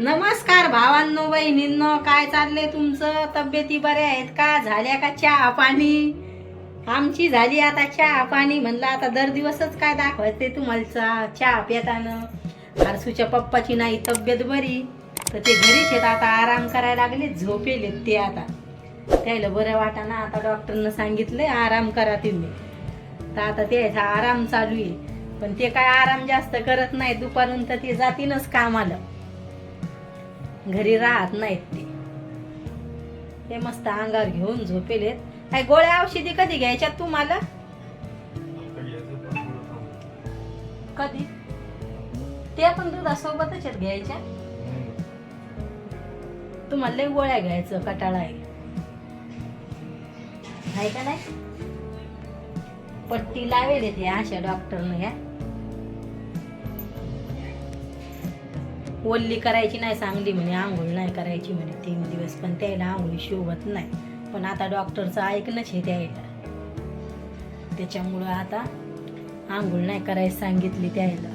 नमस्कार भावांनो बहिणींनो काय चाललंय तुमचं? तब्येती बऱ्या आहेत का? झाल्या का चहा पाणी? आमची झाली आता चहा पाणी म्हणलं आता दर दिवसच काय दाखवायचे तुम्हाला चहा पितानं. हरसूच्या पप्पाची नाही तब्येत बरी तर ते घरीच आहेत आता आराम करायला लागले झोपेलेत ते आता. त्याला बरं वाटाना आता डॉक्टरनं सांगितलंय आराम करा तुम्ही. तर आता त्याचा आराम चालू आहे. पण ते काय आराम जास्त करत नाही दुपारून तर ते जातीनच कामाला. घरी राहत नाहीत ते. ते मस्त अंगावर घेऊन झोपेलेत. काय गोळ्या औषधी कधी घ्यायच्यात तुम्हाला? कधी? ते पण दुधासोबतच आहेत घ्यायच्या. तुम्हाला लय गोळ्या घ्यायचं कटाळा आहे. आहे का नाही? पट्टी लावेल ते अशा डॉक्टरनं या ओल्ली करायची नाही सांगली म्हणे आंघोळ नाही करायची म्हणे तीन दिवस पण त्याला आंघोळी शोभत नाही पण आता डॉक्टरचं ऐकणंच आहे त्याला त्याच्यामुळं आता आंघोळ नाही करायची सांगितली त्याला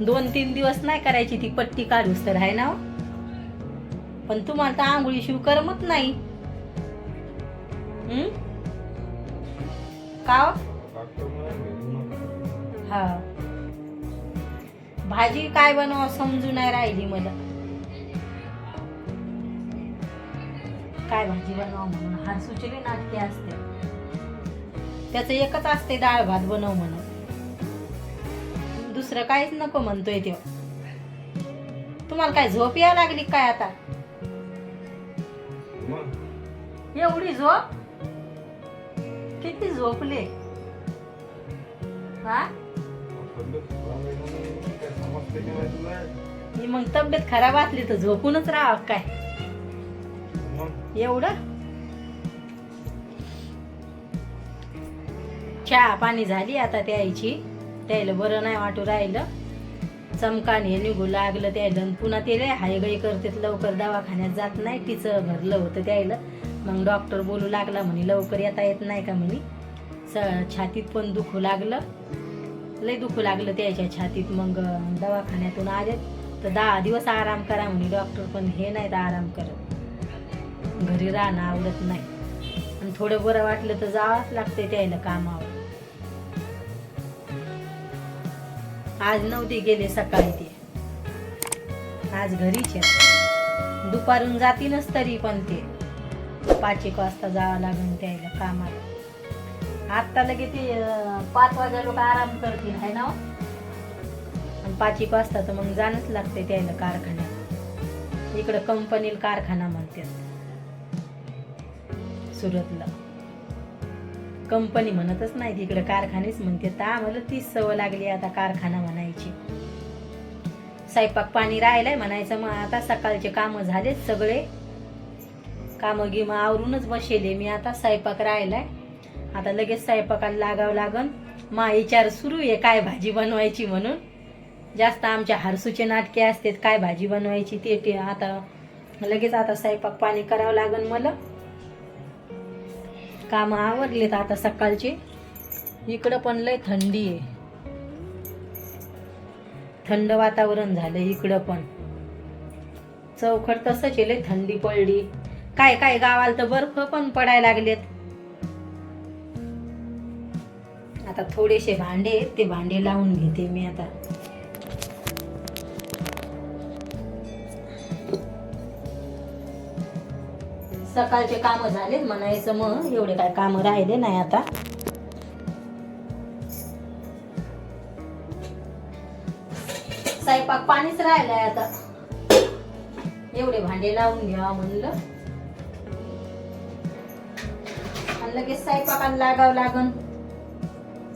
दोन तीन दिवस नाही करायची ती पट्टी काढूस तर आहे ना हो? पण तुम्हाला तर आंघोळी शिव करमत नाही हं? का हो? भाजी काय बनव समजू नाही राहिली मला. काय भाजी बनव म्हणून? हा सुचली नाटके असते. त्याचं एकच असते डाळ भात बनव म्हणून. दुसरं काहीच नको म्हणतोय तो तुम्हाला काय झोप या लागली काय आता? एवढी झोप? किती झोपले? हा? ही मग तब्येत खराब असली तर झोपूनच राहा काय? एवढं? चहा पाणी झाली आता त्याची त्याला बरं नाही वाटू राहिलं. चमकान हे निघू लागलं त्याला पुन्हा ते हायगई करतात. लवकर दवाखान्यात जात नाही. तिचं भरलं होतं त्याला मग डॉक्टर बोलू लागला म्हणे लवकर येता येत नाही का म्हणे. स छातीत पण दुखू लागलं. लय दुखू लागलं त्याच्या छातीत. मग दवाखान्यातून आले. तर दहा दिवस आराम करा म्हणे. डॉक्टर पण हे नाही तर आराम करत. घरी राहणं आवडत नाही. आणि थोडं बरं वाटलं तर जावंच लागते त्याला कामावर. आज नव्हती गेले सकाळी ते. आज घरीच आहे. दुपारून जातीलच तरी पण ते. पाच एक वाजता जावं लागेल त्याला कामाला. आत्ता लगे ते पाच वाजा लोक आराम करतील है ना हो? आणि पाच एक वाजता तर मग जाणंच लागते त्याला कारखान्यात. इकडं कंपनीला कारखाना म्हणतात. सुरतला. कंपनी म्हणतच नाही तिकडे कारखानेच म्हणते तर आम्हाला तीच सवय लागली आता कारखाना म्हणायची. स्वयंपाक पाणी राहिलंय म्हणायचं मग आता सकाळचे कामं झालेत सगळे. कामं गिमं आवरूनच बसेले मी. आता स्वयंपाक राहिलाय. आता लगेच स्वयंपाकाला लागावं लागन. मा विचार सुरू आहे काय भाजी बनवायची म्हणून. जास्त आमच्या हारसूचे नाटके असतात काय भाजी बनवायची ते ते आता. लगेच आता स्वयंपाक पाणी करावं लागन मला. काम आवरलेत आता सकाळचे. इकडं पण लय थंडी आहे. थंड वातावरण झालं इकडं पण. चौखट तसंच आहे लय थंडी पडली. काय काय गावाला तर बर्फ पण पडायला लागलेत. आता थोडेसे भांडे आहेत ते भांडे लावून घेते मी आता. सकाळचे काम झालेत म्हणायचं मग एवढे काय काम राहिले नाही आता. स्वयंपाक पाणीच राहिलंय आता. एवढे भांडे लावून घ्यावा म्हणलं. आणि लगेच स्वयंपाकाला लागावं लागन.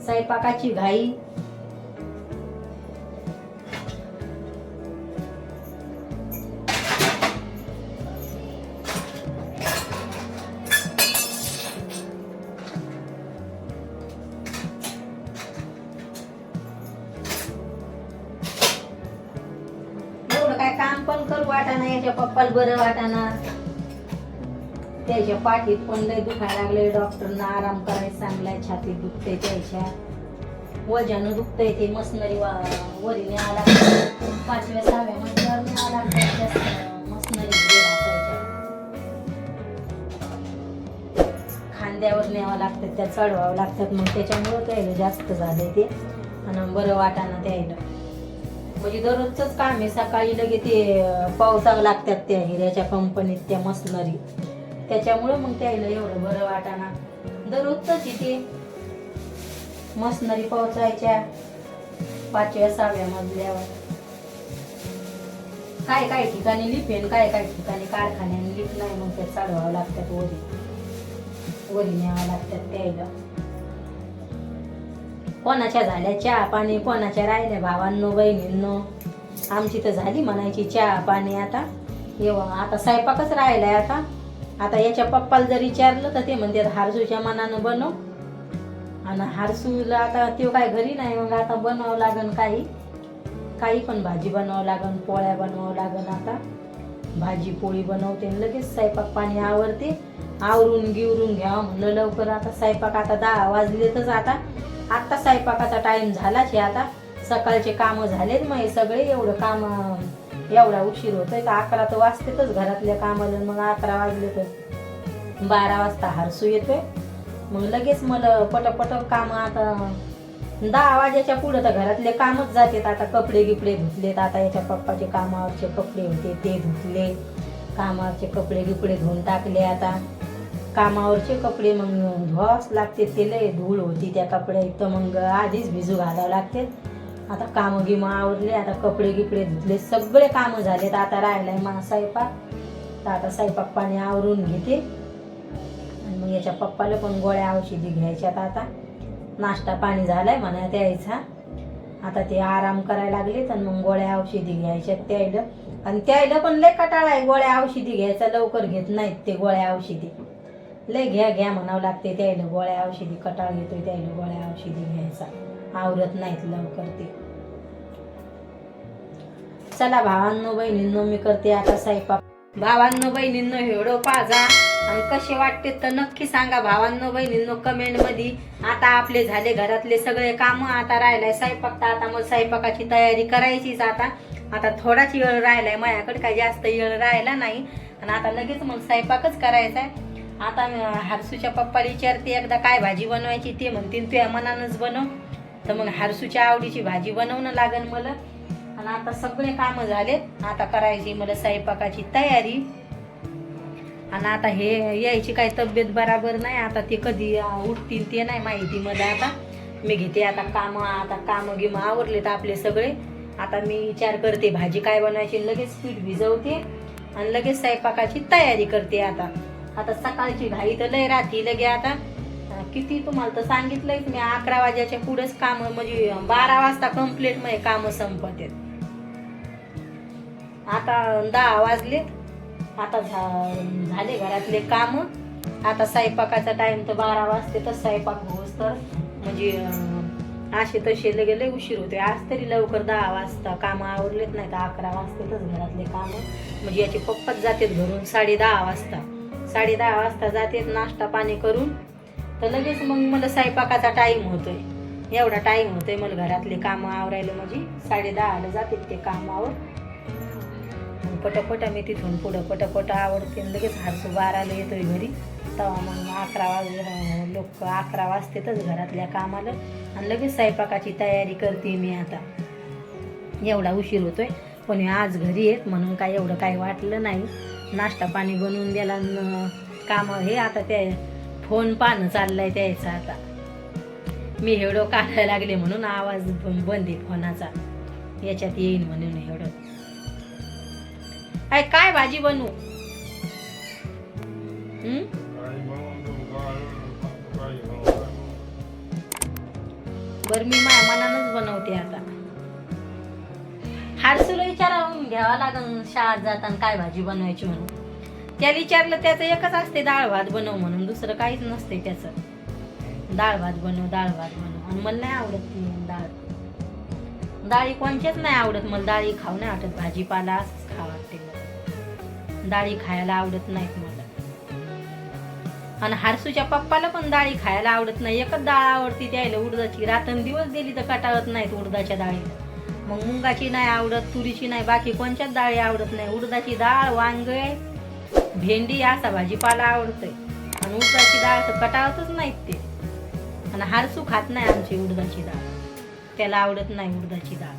स्वयंपाकाची घाई. एवढं काय काम पण करू वाटाना याच्या पप्पाला बरं वाटाना त्याच्या पाठीत पण लय दुखायला लागले डॉक्टरना आराम करायला सांगलाय छाती दुखते त्याच्या. वजन दुखतंय ते मसनरी वा वरी पाचव्या सहाव्या महिन्यावर खांद्यावर न्यावं लागतं त्या चढवावं लागतात. मग त्याच्यामुळं त्यायला जास्त झालं ते. आणि बरं वाटाणं त्यायला. म्हणजे दररोजच काम आहे. सकाळी लगे ते पावसावं लागतात त्या हिऱ्याच्या कंपनीत त्या मसनरी. त्याच्यामुळं मग त्याला एवढं बरं वाटाना. दररोजच इथे मशनरी पोहोचायच्या पाचव्या सहाव्या मजल्यावर. काय काय ठिकाणी लिपेन काय काय ठिकाणी कारखान्याने लिप नाही मग ते चढवावं लागतात वरी. वरी न्यावं लागतात प्यायला कोणाच्या झाल्या चहा पाणी कोणाच्या राहिल्या भावांनो बहिणींनो? आमची तर झाली म्हणायची चहा पाणी आता. येवा आता स्वयंपाकच राहिलाय आता. आता याच्या पप्पाला जर विचारलं तर ते म्हणतात हारसूच्या मनानं बनव. आणि हारसूला आता तो काय घरी नाही मग आता बनवावं लागन काही. काही पण भाजी बनवावं लागन पोळ्या बनवावं लागन आता. भाजी पोळी बनवते लगेच स्वयंपाक पाणी आवरते. आवरून गिवरून घ्यावं म्हणलं लवकर आता स्वयंपाक आता दहा वाजलेतच आता. आत्ता स्वयंपाकाचा टाईम झालाच आहे आता. सकाळचे कामं झालेत मग हे सगळे एवढं कामं एवढा उशीर होतोय का अकरा तर वाजतेतच घरातल्या कामाला मग अकरा वाजले तर बारा वाजता हारसू येतोय. मग लगेच मला पटपट काम आता दहा वाजेच्या पुढे तर घरातले कामच जातात. आता कपडे गिपडे धुतलेत आता याच्या पप्पाचे कामावरचे कपडे होते ते धुतले. कामावरचे कपडे गिपडे धुवून टाकले आता. कामावरचे कपडे मग धुवावंच लागते ते लय धूळ होती त्या कपड्यात तर मग आधीच भिजू घालावं लागते. आता कामं गिमं आवरले आता कपडे गिपडे धुतले सगळे कामं तर आता राहिलाय मा स्वयंपाक. तर आता स्वयंपाक पाणी आवरून घेते. आणि मग याच्या पप्पाला पण गोळ्या औषधी घ्यायच्यात आता. नाश्ता पाणी झालाय म्हणा द्यायचा. आता ते आराम करायला लागले तर मग गोळ्या औषधी घ्यायच्यात त्यायला. आणि त्यायला पण लय कटाळा आहे गोळ्या औषधी घ्यायचा लवकर घेत नाहीत ते गोळ्या औषधी. लय घ्या घ्या म्हणावं लागते त्याला गोळ्या औषधी कटाळ घेतोय त्याला गोळ्या औषधी घ्यायचा. आवरत नाहीत लवकर ते. चला भावांनो बहिणींनो मी करते आता स्वयंपाक. भावांनो बहिणींनो एवढं पाजा. आणि कसे वाटते तर नक्की सांगा. भावांनो बहिणींनो कमेंटमध्ये आता आपले झाले घरातले सगळे काम आता राहिलाय स्वयंपाक. तर आता मग स्वयंपाकाची तयारी करायचीच आता. आता थोडाच वेळ राहिलाय माझ्याकडे काही जास्त वेळ राहिला नाही. आणि आता लगेच मग स्वयंपाकच करायचा आहे आता हारसूच्या पप्पाला विचारते एकदा काय भाजी बनवायची? ते म्हणतील तुझ्या मनानंच बनव. तर मग हारसूच्या आवडीची भाजी बनवणं लागेल मला. आणि आता सगळे कामं झालेत. आता करायची मला स्वयंपाकाची तयारी. आणि आता हे यायची काही तब्येत बराबर नाही. आता ते कधी उठतील ते नाही माहिती मध्ये आता. मी घेते आता कामं आता कामं गिमं आवरलेत आपले सगळे. आता मी विचार करते भाजी काय बनवायची? लगेच पीठ भिजवते. आणि लगेच स्वयंपाकाची तयारी करते आता. आता सकाळची घाई तर लय राहते लगे आता किती तुम्हाला तर सांगितलंयच मी अकरा वाजाच्या पुढेच काम म्हणजे बारा वाजता कंप्लीटमध्ये कामं संपत आता दहा वाजले आता झा- झाले घरातले काम. आता स्वयंपाकाचा टाइम तर बारा वाजते तर स्वयंपाक होस तर म्हणजे असे तसे लगे लय उशीर होते. आज तरी लवकर दहा वाजता कामं आवरलेत नाही तर अकरा वाजतेतच घरातले कामं. म्हणजे याचे पप्पाच जातात घरून साडे दहा वाजता. साडे दहा वाजता जाते नाश्ता पाणी करून. तर लगेच मग मला स्वयंपाकाचा टाईम होतोय. एवढा टाईम होतोय मला घरातले कामं आवरायला म्हणजे साडे दहाला जातात ते कामावर. मग मी तिथून पुढं पटापटा आवडते. लगेच हारसू बाराला येतोय घरी. तेव्हा मग अकरा वाज हो, लोक अकरा वाजतेतच घरातल्या कामाला. आणि लगेच स्वयंपाकाची तयारी करते मी आता. एवढा उशीर होतोय. पण आज घरी येत म्हणून काय एवढं काही वाटलं नाही. नाश्ता पाणी बनवून द्यायला काम हे आता ते फोन पाहणं चाललंय त्याचा आता. मी एवढं काढायला लागले म्हणून आवाज बंद आहे फोनाचा. याच्यात येईन म्हणून एवढं. काय काय भाजी बनवू? बर बरं मी माझ्या मनानच बनवते आता. हारसूला विचारा घ्यावा लागन शाळेत जाताना काय भाजी बनवायची म्हणून. त्याला विचारलं त्याचं एकच असते डाळ भात बनव म्हणून. दुसरं काहीच नसते त्याचं. डाळ भात बनव डाळ भात बनव. आणि मला नाही आवडत ती डाळ डाळी कोणच्याच नाही आवडत. मला डाळी खाऊ नाही वाटत भाजीपाला असंच खावं वाटते मला. डाळी खायला आवडत नाहीत मला. आणि हारसूच्या पप्पाला पण डाळी खायला आवडत नाही. एकच डाळ आवडती त्याला. उडदाची रातन दिवस दिली तर कटाळत नाहीत उडदाच्या डाळीला. मग मुंगाची नाही आवडत तुरीची नाही बाकी कोणच्याच डाळी आवडत नाही. उडदाची डाळ वांगे भेंडी असा भाजीपाला आवडतोय. आणि आणि उडदाची डाळ तर कटाळतच नाहीत ते. आणि हारसू खात नाही आमची उडदाची डाळ. त्याला आवडत नाही उडदाची डाळ.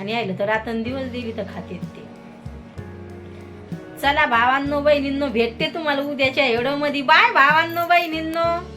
आणि यायला तर रातन दिवस दिली तर खातेत ते. चला भावांनो बहिणींनो भेटते तुम्हाला उद्याच्या एवढं मध्ये बाय भावांनो बहिणींनो.